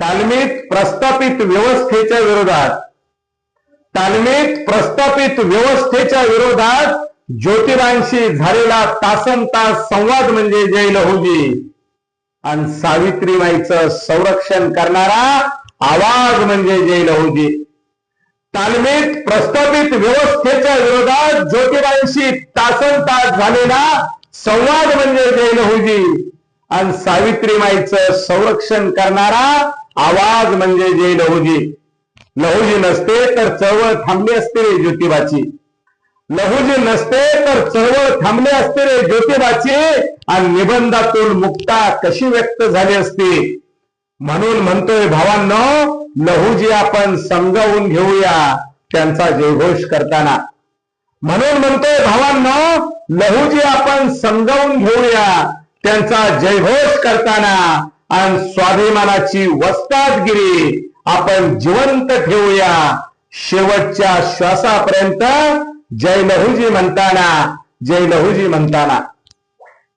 तालमीत प्रस्थापित व्यवस्थेच्या विरोधात. तालमीत प्रस्थापित व्यवस्थेच्या विरोधात ज्योतिरांशी झालेला तासन तास संवाद म्हणजे जैल होगी आणि सावित्रीबाईचं संरक्षण करणारा आवाज म्हणजे जैल होगी तालमीत प्रस्थापित व्यवस्थेच्या विरोधात ज्योतिरांशी तासन तास झालेला संवाद म्हणजे जैल होगी आणि सावित्रीमाईचं संरक्षण करणारा आवाज म्हणजे जे लहुजी. लहुजी नसते तर चळवळ थांबली असते रे ज्योतिबाची. लहुजी नसते तर चळवळ थांबले असते रे ज्योतिबाची. आणि निबंधातून मुक्ता कशी व्यक्त झाली असती? म्हणून म्हणतोय भावांनो लहुजी आपण समजावून घेऊया त्यांचा जयघोष करताना. म्हणून म्हणतोय भावांनो लहुजी आपण समजावून घेऊया त्यांचा जयघोष करताना. आणि स्वाभिमानाची वस्तादगिरी आपण जिवंत ठेवूया. शेवटच्या श्वासापर्यंत जय लहुजी म्हणताना जय लहुजी म्हणताना.